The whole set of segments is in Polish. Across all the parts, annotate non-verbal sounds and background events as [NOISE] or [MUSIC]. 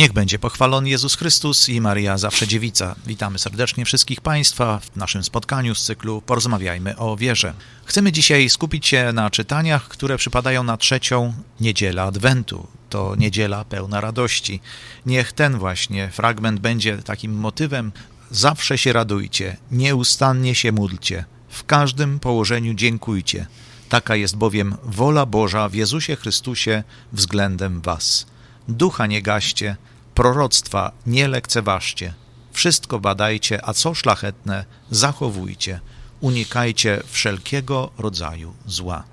Niech będzie pochwalony Jezus Chrystus i Maria Zawsze Dziewica. Witamy serdecznie wszystkich Państwa w naszym spotkaniu z cyklu Porozmawiajmy o wierze. Chcemy dzisiaj skupić się na czytaniach, które przypadają na trzecią niedzielę Adwentu. To niedziela pełna radości. Niech ten właśnie fragment będzie takim motywem. Zawsze się radujcie, nieustannie się módlcie, w każdym położeniu dziękujcie. Taka jest bowiem wola Boża w Jezusie Chrystusie względem Was. Ducha nie gaście, proroctwa nie lekceważcie. Wszystko badajcie, a co szlachetne, zachowujcie. Unikajcie wszelkiego rodzaju zła.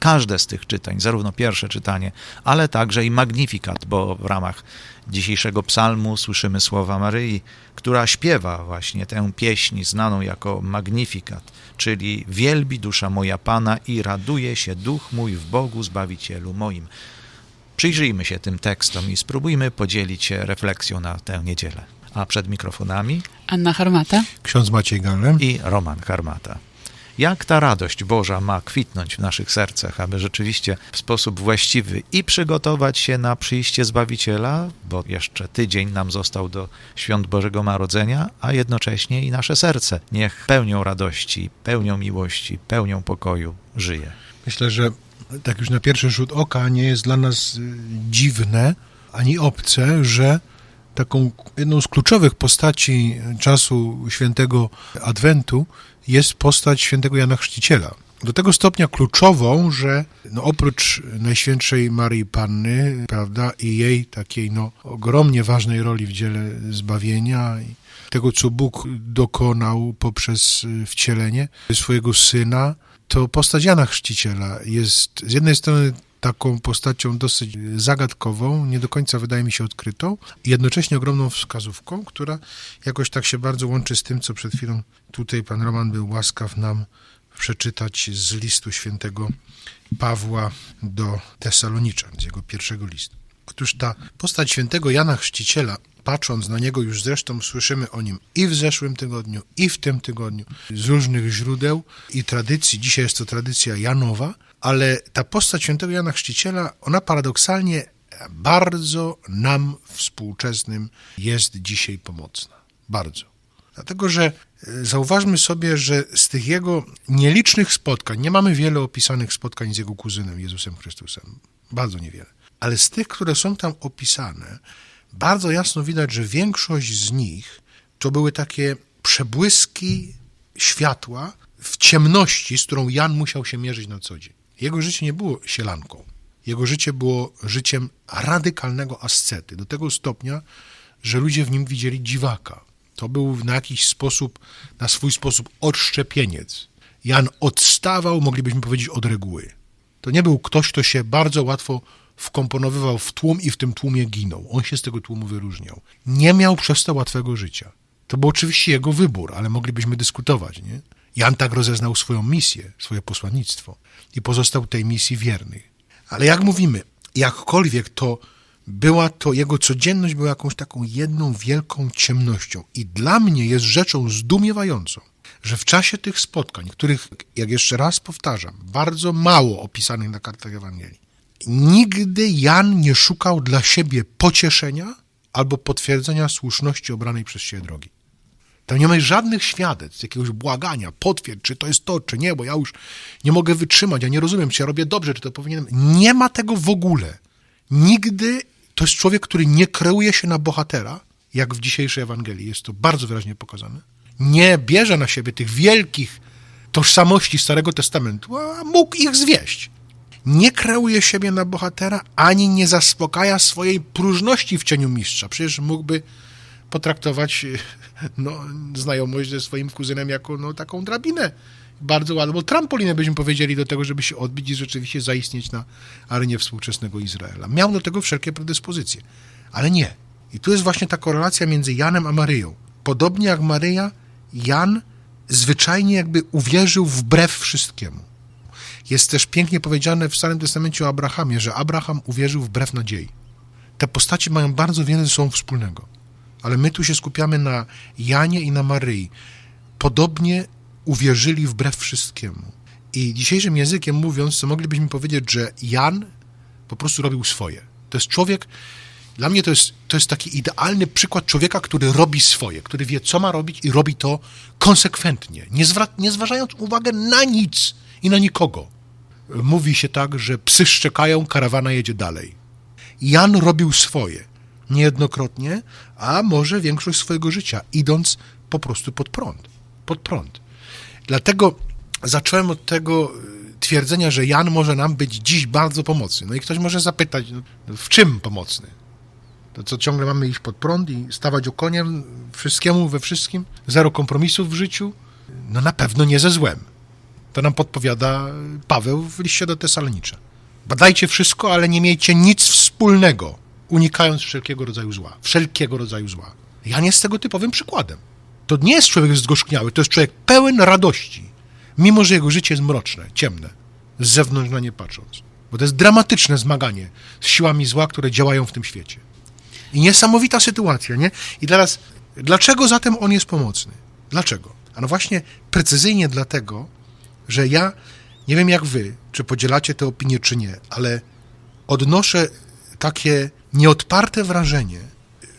Każde z tych czytań, zarówno pierwsze czytanie, ale także i Magnifikat, bo w ramach dzisiejszego psalmu słyszymy słowa Maryi, która śpiewa właśnie tę pieśń znaną jako Magnifikat, czyli wielbi dusza moja Pana i raduje się duch mój w Bogu Zbawicielu moim. Przyjrzyjmy się tym tekstom i spróbujmy podzielić się refleksją na tę niedzielę. A przed mikrofonami Anna Harmata. Ksiądz Maciej Gallem. i Roman Karmata. Jak ta radość Boża ma kwitnąć w naszych sercach, aby rzeczywiście w sposób właściwy i przygotować się na przyjście Zbawiciela, bo jeszcze tydzień nam został do świąt Bożego Narodzenia, a jednocześnie i nasze serce niech pełnią radości, pełnią miłości, pełnią pokoju żyje. Myślę, że tak już na pierwszy rzut oka nie jest dla nas y, dziwne ani obce, że taką jedną z kluczowych postaci czasu świętego Adwentu jest postać świętego Jana Chrzciciela. Do tego stopnia kluczową, że no oprócz Najświętszej Maryi Panny, prawda, i jej takiej no ogromnie ważnej roli w dziele zbawienia i tego, co Bóg dokonał poprzez y, wcielenie swojego Syna, to postać Jana Chrzciciela jest z jednej strony taką postacią dosyć zagadkową, nie do końca wydaje mi się odkrytą, jednocześnie ogromną wskazówką, która jakoś tak się bardzo łączy z tym, co przed chwilą tutaj pan Roman był łaskaw nam przeczytać z listu świętego Pawła do Tesaloniczan, z jego pierwszego listu. Otóż ta postać świętego Jana Chrzciciela, patrząc na niego, już zresztą słyszymy o nim i w zeszłym tygodniu, i w tym tygodniu, z różnych źródeł i tradycji. Dzisiaj jest to tradycja Janowa, ale ta postać świętego Jana Chrzciciela, ona paradoksalnie bardzo nam współczesnym jest dzisiaj pomocna. Bardzo. Dlatego, że e, zauważmy sobie, że z tych jego nielicznych spotkań, nie mamy wiele opisanych spotkań z jego kuzynem Jezusem Chrystusem, bardzo niewiele, ale z tych, które są tam opisane, bardzo jasno widać, że większość z nich to były takie przebłyski światła w ciemności, z którą Jan musiał się mierzyć na co dzień. Jego życie nie było sielanką. Jego życie było życiem radykalnego ascety, do tego stopnia, że ludzie w nim widzieli dziwaka. To był na jakiś sposób, na swój sposób odszczepieniec. Jan odstawał, moglibyśmy powiedzieć, od reguły. To nie był ktoś, kto się bardzo łatwo wkomponowywał w tłum i w tym tłumie ginął. On się z tego tłumu wyróżniał. Nie miał przez to łatwego życia. To był oczywiście jego wybór, ale moglibyśmy dyskutować, nie? Jan tak rozeznał swoją misję, swoje posłannictwo i pozostał tej misji wierny. Ale jak mówimy, jakkolwiek to była to, jego codzienność była jakąś taką jedną wielką ciemnością. I dla mnie jest rzeczą zdumiewającą, że w czasie tych spotkań, których, jak jeszcze raz powtarzam, bardzo mało opisanych na kartach Ewangelii, nigdy Jan nie szukał dla siebie pocieszenia albo potwierdzenia słuszności obranej przez siebie drogi. Tam nie ma żadnych świadectw, jakiegoś błagania, potwierdź, czy to jest to, czy nie, bo ja już nie mogę wytrzymać, ja nie rozumiem, czy ja robię dobrze, czy to powinienem. Nie ma tego w ogóle. Nigdy to jest człowiek, który nie kreuje się na bohatera, jak w dzisiejszej Ewangelii jest to bardzo wyraźnie pokazane. Nie bierze na siebie tych wielkich tożsamości Starego Testamentu, a mógł ich zwieść. Nie kreuje siebie na bohatera, ani nie zaspokaja swojej próżności w cieniu mistrza. Przecież mógłby potraktować [LAUGHS] no, znajomość ze swoim kuzynem jako no, taką drabinę. Bardzo ładną, trampolinę byśmy powiedzieli do tego, żeby się odbić i rzeczywiście zaistnieć na arenie współczesnego Izraela. Miał do tego wszelkie predyspozycje, ale nie. I tu jest właśnie ta korelacja między Janem a Maryją. Podobnie jak Maryja, Jan zwyczajnie jakby uwierzył wbrew wszystkiemu. Jest też pięknie powiedziane w Starym Testamencie o Abrahamie, że Abraham uwierzył wbrew nadziei. Te postaci mają bardzo wiele ze sobą wspólnego ale my tu się skupiamy na Janie i na Maryi. Podobnie uwierzyli wbrew wszystkiemu. I dzisiejszym językiem mówiąc, to moglibyśmy powiedzieć, że Jan po prostu robił swoje. To jest człowiek, Dla mnie to jest, to jest taki idealny przykład człowieka, który robi swoje, który wie, co ma robić i robi to konsekwentnie, nie, zwra- nie zważając uwagę na nic i na nikogo. Mówi się tak, że psy szczekają, karawana jedzie dalej. Jan robił swoje, niejednokrotnie, a może większość swojego życia, idąc po prostu pod prąd. Pod prąd. Dlatego zacząłem od tego y, twierdzenia, że Jan może nam być dziś bardzo pomocny. No i ktoś może zapytać, no, w czym pomocny? To co ciągle mamy iść pod prąd i stawać okoniem wszystkiemu we wszystkim? Zero kompromisów w życiu? No na pewno nie ze złem. To nam podpowiada Paweł w liście do Tesalonicza. Badajcie wszystko, ale nie miejcie nic wspólnego, unikając wszelkiego rodzaju zła. Wszelkiego rodzaju zła. Jan jest tego typowym przykładem. To nie jest człowiek zgorzkniały, to jest człowiek pełen radości, mimo że jego życie jest mroczne, ciemne, z zewnątrz na nie patrząc. Bo to jest dramatyczne zmaganie z siłami zła, które działają w tym świecie. I niesamowita sytuacja, nie? I teraz, dlaczego zatem on jest pomocny? Dlaczego? A no właśnie precyzyjnie dlatego, że ja nie wiem jak wy, czy podzielacie tę opinię, czy nie, ale odnoszę takie nieodparte wrażenie,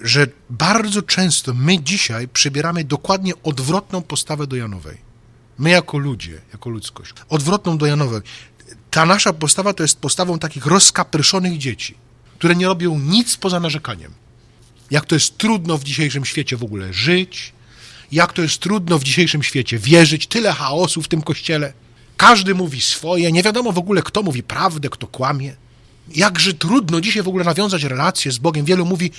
że bardzo często my dzisiaj przybieramy dokładnie odwrotną postawę do Janowej. My jako ludzie, jako ludzkość. Odwrotną do Janowej. Ta nasza postawa to jest postawą takich rozkapryszonych dzieci, które nie robią nic poza narzekaniem. Jak to jest trudno w dzisiejszym świecie w ogóle żyć, jak to jest trudno w dzisiejszym świecie wierzyć, tyle chaosu w tym kościele. Każdy mówi swoje, nie wiadomo w ogóle, kto mówi prawdę, kto kłamie. Jakże trudno dzisiaj w ogóle nawiązać relacje z Bogiem. Wielu mówi,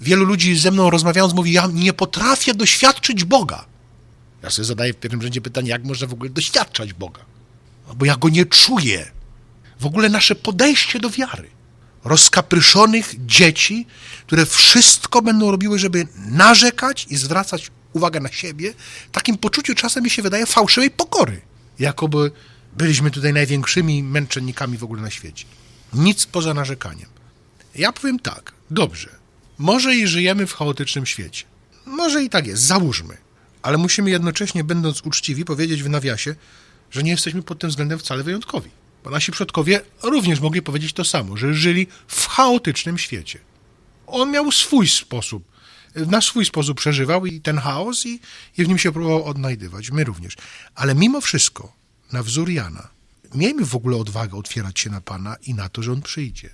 wielu ludzi ze mną rozmawiając mówi, ja nie potrafię doświadczyć Boga. Ja sobie zadaję w pierwszym rzędzie pytanie, jak można w ogóle doświadczać Boga? Bo ja go nie czuję. W ogóle nasze podejście do wiary. Rozkapryszonych dzieci, które wszystko będą robiły, żeby narzekać i zwracać uwagę na siebie, takim poczuciu czasem mi się wydaje fałszywej pokory. Jakoby byliśmy tutaj największymi męczennikami w ogóle na świecie. Nic poza narzekaniem. Ja powiem tak, dobrze, może i żyjemy w chaotycznym świecie. Może i tak jest, załóżmy. Ale musimy jednocześnie, będąc uczciwi, powiedzieć w nawiasie, że nie jesteśmy pod tym względem wcale wyjątkowi. Bo nasi przodkowie również mogli powiedzieć to samo, że żyli w chaotycznym świecie. On miał swój sposób, na swój sposób przeżywał i ten chaos i, i w nim się próbował odnajdywać. My również. Ale mimo wszystko, na wzór Jana, miejmy w ogóle odwagę otwierać się na Pana i na to, że On przyjdzie.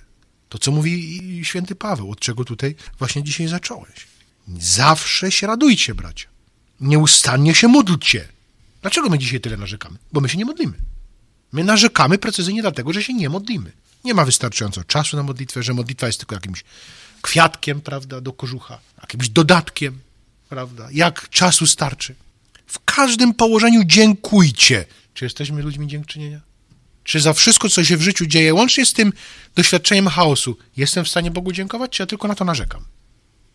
To, co mówi święty Paweł, od czego tutaj właśnie dzisiaj zacząłeś. Zawsze się radujcie, bracia. Nieustannie się módlcie. Dlaczego my dzisiaj tyle narzekamy? Bo my się nie modlimy. My narzekamy precyzyjnie dlatego, że się nie modlimy. Nie ma wystarczająco czasu na modlitwę, że modlitwa jest tylko jakimś kwiatkiem, prawda, do kożucha, jakimś dodatkiem, prawda, jak czasu starczy. W każdym położeniu dziękujcie. Czy jesteśmy ludźmi dziękczynienia? Czy za wszystko, co się w życiu dzieje, łącznie z tym doświadczeniem chaosu, jestem w stanie Bogu dziękować, czy ja tylko na to narzekam?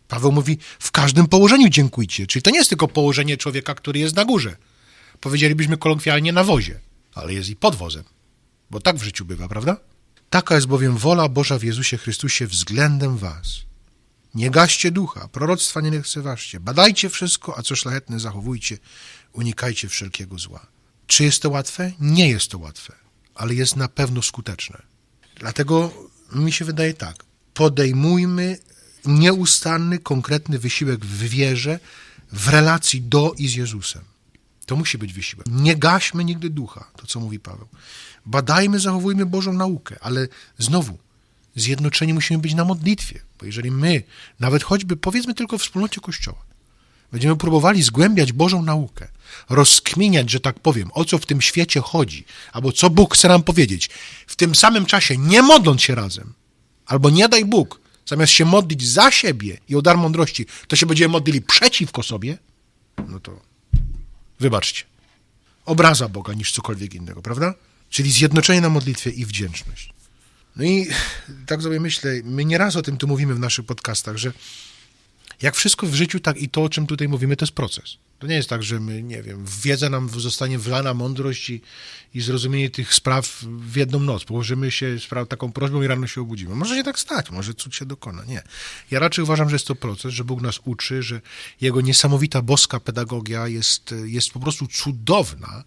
Paweł mówi, w każdym położeniu dziękujcie. Czyli to nie jest tylko położenie człowieka, który jest na górze. Powiedzielibyśmy kolokwialnie na wozie, ale jest i pod wozem. Bo tak w życiu bywa, prawda? Taka jest bowiem wola Boża w Jezusie Chrystusie względem was. Nie gaście ducha, proroctwa nie lekceważcie, badajcie wszystko, a co szlachetne zachowujcie, unikajcie wszelkiego zła. Czy jest to łatwe? Nie jest to łatwe, ale jest na pewno skuteczne. Dlatego mi się wydaje tak, podejmujmy nieustanny, konkretny wysiłek w wierze, w relacji do i z Jezusem. To musi być wysiłek. Nie gaśmy nigdy ducha, to co mówi Paweł. Badajmy, zachowujmy Bożą naukę, ale znowu, zjednoczeni musimy być na modlitwie, bo jeżeli my, nawet choćby powiedzmy tylko w wspólnocie Kościoła, będziemy próbowali zgłębiać Bożą naukę, rozkminiać, że tak powiem, o co w tym świecie chodzi, albo co Bóg chce nam powiedzieć, w tym samym czasie nie modląc się razem, albo nie daj Bóg, zamiast się modlić za siebie i o dar mądrości, to się będziemy modlili przeciwko sobie, no to wybaczcie, obraza Boga niż cokolwiek innego, prawda? Czyli zjednoczenie na modlitwie i wdzięczność. No i tak sobie myślę, my nieraz o tym tu mówimy w naszych podcastach, że jak wszystko w życiu, tak i to, o czym tutaj mówimy, to jest proces. To nie jest tak, że my, nie wiem, wiedza nam zostanie wlana mądrość i, i zrozumienie tych spraw w jedną noc. Położymy się spraw taką prośbą i rano się obudzimy. Może się tak stać, może cud się dokona. Nie. Ja raczej uważam, że jest to proces, że Bóg nas uczy, że Jego niesamowita boska pedagogia jest, jest po prostu cudowna,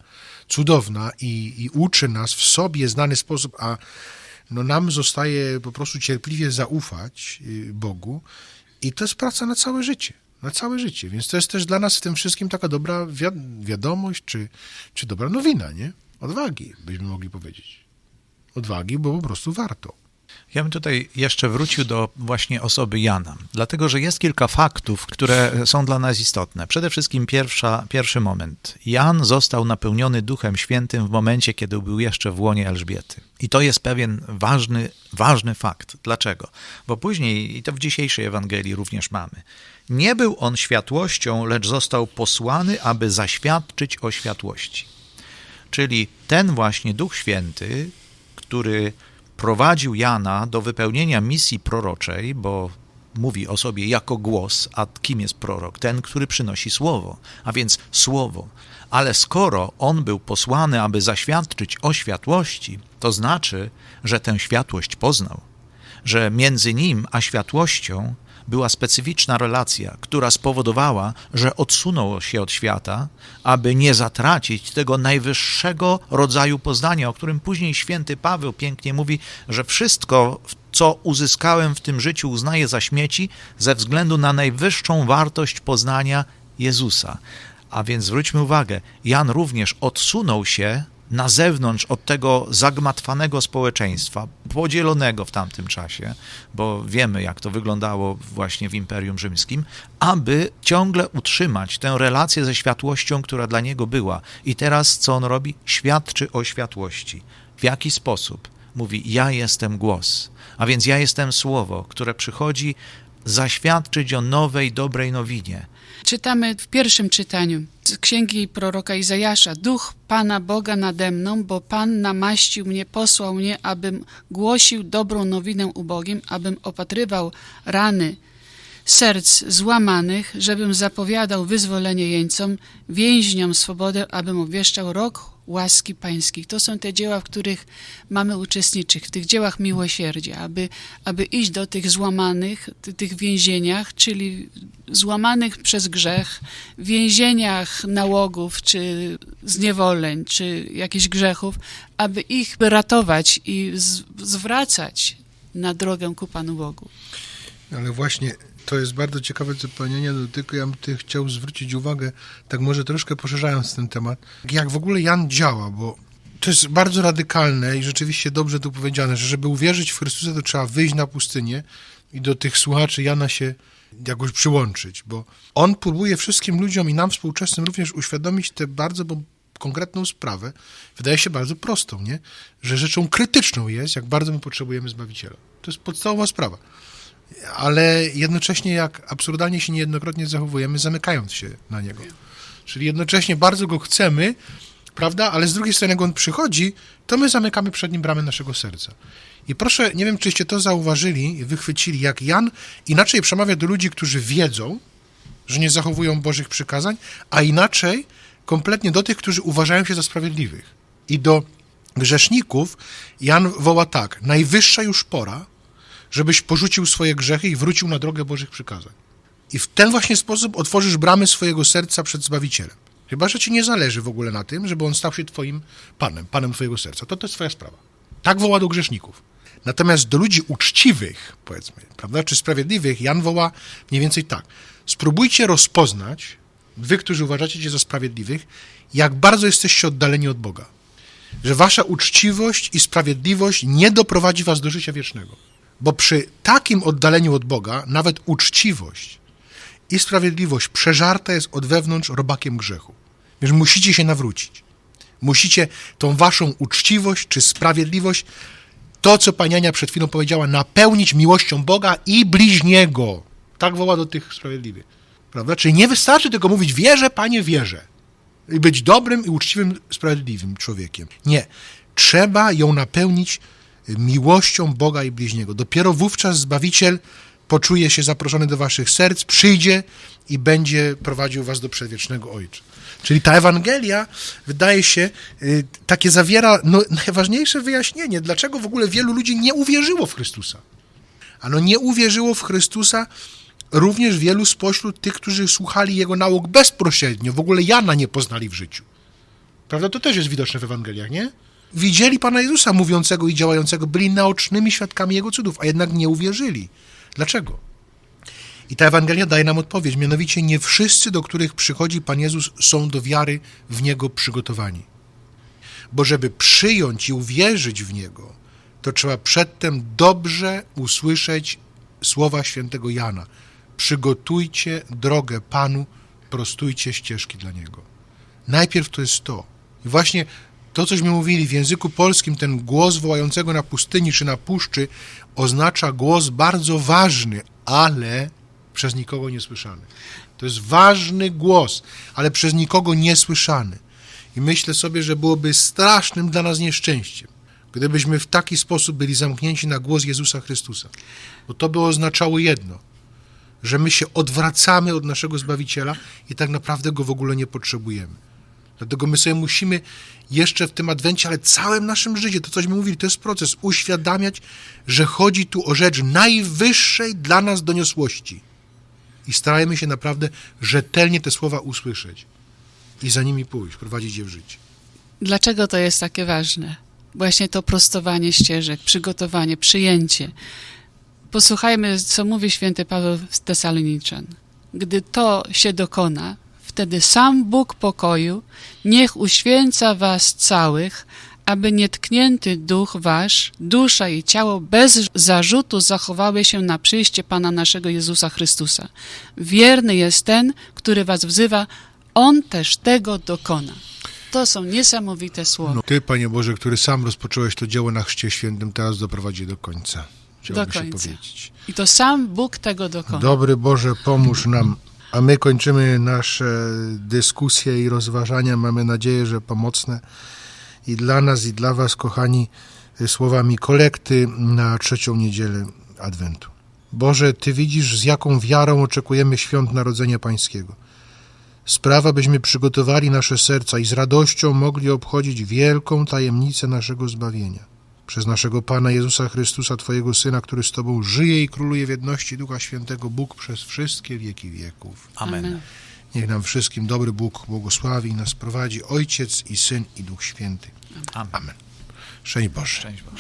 cudowna i, i uczy nas w sobie znany sposób, a no nam zostaje po prostu cierpliwie zaufać y, Bogu i to jest praca na całe życie. Na całe życie. Więc to jest też dla nas w tym wszystkim taka dobra wi- wiadomość, czy, czy dobra nowina, nie? Odwagi, byśmy mogli powiedzieć. Odwagi, bo po prostu warto. Ja bym tutaj jeszcze wrócił do właśnie osoby Jana, dlatego że jest kilka faktów, które są dla nas istotne. Przede wszystkim pierwsza, pierwszy moment. Jan został napełniony Duchem Świętym w momencie, kiedy był jeszcze w łonie Elżbiety. I to jest pewien ważny, ważny fakt. Dlaczego? Bo później, i to w dzisiejszej Ewangelii również mamy, nie był on światłością, lecz został posłany, aby zaświadczyć o światłości. Czyli ten właśnie Duch Święty, który prowadził Jana do wypełnienia misji proroczej, bo mówi o sobie jako głos, a kim jest prorok? Ten, który przynosi słowo, a więc słowo. Ale skoro on był posłany, aby zaświadczyć o światłości, to znaczy, że tę światłość poznał, że między nim a światłością była specyficzna relacja, która spowodowała, że odsunął się od świata, aby nie zatracić tego najwyższego rodzaju poznania, o którym później święty Paweł pięknie mówi, że wszystko, co uzyskałem w tym życiu, uznaję za śmieci ze względu na najwyższą wartość poznania Jezusa. A więc zwróćmy uwagę, Jan również odsunął się na zewnątrz od tego zagmatwanego społeczeństwa, podzielonego w tamtym czasie, bo wiemy, jak to wyglądało właśnie w Imperium Rzymskim, aby ciągle utrzymać tę relację ze światłością, która dla niego była. I teraz co on robi? Świadczy o światłości. W jaki sposób? Mówi: Ja jestem głos, a więc ja jestem słowo, które przychodzi zaświadczyć o nowej, dobrej nowinie. Czytamy w pierwszym czytaniu z księgi proroka Izajasza: Duch Pana Boga nade mną, bo Pan namaścił mnie, posłał mnie, abym głosił dobrą nowinę ubogim, abym opatrywał rany serc złamanych, żebym zapowiadał wyzwolenie jeńcom, więźniom swobodę, abym obwieszczał rok łaski pańskich. To są te dzieła, w których mamy uczestniczyć, w tych dziełach miłosierdzia, aby, aby iść do tych złamanych, ty- tych więzieniach, czyli złamanych przez grzech, więzieniach nałogów, czy zniewoleń, czy jakichś grzechów, aby ich ratować i zwracać na drogę ku Panu Bogu. Ale właśnie to jest bardzo ciekawe zupełnienie, tylko ja bym tutaj chciał zwrócić uwagę, tak może troszkę poszerzając ten temat, jak w ogóle Jan działa, bo to jest bardzo radykalne i rzeczywiście dobrze tu powiedziane, że żeby uwierzyć w Chrystusa, to trzeba wyjść na pustynię i do tych słuchaczy Jana się jakoś przyłączyć, bo on próbuje wszystkim ludziom i nam współczesnym również uświadomić tę bardzo konkretną sprawę, wydaje się bardzo prostą, nie? że rzeczą krytyczną jest, jak bardzo my potrzebujemy Zbawiciela. To jest podstawowa sprawa ale jednocześnie jak absurdalnie się niejednokrotnie zachowujemy, zamykając się na niego. Czyli jednocześnie bardzo go chcemy, prawda, ale z drugiej strony, jak on przychodzi, to my zamykamy przed nim bramę naszego serca. I proszę, nie wiem, czyście to zauważyli wychwycili, jak Jan inaczej przemawia do ludzi, którzy wiedzą, że nie zachowują Bożych przykazań, a inaczej kompletnie do tych, którzy uważają się za sprawiedliwych. I do grzeszników Jan woła tak: Najwyższa już pora, żebyś porzucił swoje grzechy i wrócił na drogę Bożych przykazań. I w ten właśnie sposób otworzysz bramy swojego serca przed Zbawicielem. Chyba, że ci nie zależy w ogóle na tym, żeby on stał się twoim panem, panem twojego serca. To to jest twoja sprawa. Tak woła do grzeszników. Natomiast do ludzi uczciwych, powiedzmy, prawda, czy sprawiedliwych, Jan woła mniej więcej tak. Spróbujcie rozpoznać, wy, którzy uważacie się za sprawiedliwych, jak bardzo jesteście oddaleni od Boga. Że wasza uczciwość i sprawiedliwość nie doprowadzi was do życia wiecznego. Bo przy takim oddaleniu od Boga, nawet uczciwość i sprawiedliwość przeżarta jest od wewnątrz robakiem grzechu. Więc musicie się nawrócić. Musicie tą waszą uczciwość czy sprawiedliwość, to co pani Ania przed chwilą powiedziała, napełnić miłością Boga i bliźniego. Tak woła do tych sprawiedliwych. Prawda? Czyli nie wystarczy tylko mówić wierzę, panie wierzę. I być dobrym i uczciwym, sprawiedliwym człowiekiem. Nie. Trzeba ją napełnić miłością Boga i bliźniego. Dopiero wówczas Zbawiciel poczuje się zaproszony do waszych serc, przyjdzie i będzie prowadził was do przedwiecznego Ojca. Czyli ta Ewangelia, wydaje się, y, takie zawiera no, najważniejsze wyjaśnienie, dlaczego w ogóle wielu ludzi nie uwierzyło w Chrystusa. Ano nie uwierzyło w Chrystusa również wielu spośród tych, którzy słuchali Jego nauk bezpośrednio, w ogóle Jana nie poznali w życiu. Prawda? To też jest widoczne w Ewangeliach, nie? Widzieli Pana Jezusa mówiącego i działającego, byli naocznymi świadkami Jego cudów, a jednak nie uwierzyli. Dlaczego? I ta Ewangelia daje nam odpowiedź, mianowicie nie wszyscy, do których przychodzi Pan Jezus, są do wiary w Niego przygotowani. Bo żeby przyjąć i uwierzyć w Niego, to trzeba przedtem dobrze usłyszeć słowa świętego Jana. Przygotujcie drogę Panu, prostujcie ścieżki dla Niego. Najpierw to jest to. I właśnie to, cośmy mówili w języku polskim, ten głos wołającego na pustyni czy na puszczy, oznacza głos bardzo ważny, ale przez nikogo niesłyszany. To jest ważny głos, ale przez nikogo niesłyszany. I myślę sobie, że byłoby strasznym dla nas nieszczęściem, gdybyśmy w taki sposób byli zamknięci na głos Jezusa Chrystusa. Bo to by oznaczało jedno, że my się odwracamy od naszego Zbawiciela i tak naprawdę go w ogóle nie potrzebujemy. Dlatego my sobie musimy jeszcze w tym adwencie, ale całym naszym życiu, to cośmy mówili, to jest proces, uświadamiać, że chodzi tu o rzecz najwyższej dla nas doniosłości. I starajmy się naprawdę rzetelnie te słowa usłyszeć i za nimi pójść, prowadzić je w życie. Dlaczego to jest takie ważne? Właśnie to prostowanie ścieżek, przygotowanie, przyjęcie. Posłuchajmy, co mówi święty Paweł z Tesaloniczan. Gdy to się dokona, wtedy sam Bóg pokoju niech uświęca was całych, aby nietknięty duch wasz, dusza i ciało bez zarzutu zachowały się na przyjście Pana naszego Jezusa Chrystusa. Wierny jest ten, który was wzywa, On też tego dokona. To są niesamowite słowa. No, ty, Panie Boże, który sam rozpocząłeś to dzieło na Chrzcie Świętym, teraz doprowadzi do końca. Chciałbym Do się końca. powiedzieć. I to sam Bóg tego dokona. Dobry Boże, pomóż nam. A my kończymy nasze dyskusje i rozważania. Mamy nadzieję, że pomocne i dla nas, i dla Was, kochani, słowami kolekty na trzecią niedzielę Adwentu. Boże, Ty widzisz, z jaką wiarą oczekujemy świąt Narodzenia Pańskiego. Sprawa, byśmy przygotowali nasze serca i z radością mogli obchodzić wielką tajemnicę naszego zbawienia. Przez naszego Pana Jezusa Chrystusa, Twojego Syna, który z Tobą żyje i króluje w jedności Ducha Świętego, Bóg przez wszystkie wieki wieków. Amen. Amen. Niech nam wszystkim dobry Bóg błogosławi i nas prowadzi Ojciec i Syn i Duch Święty. Amen. Amen. Szczęść Boże. Szczęść Boże.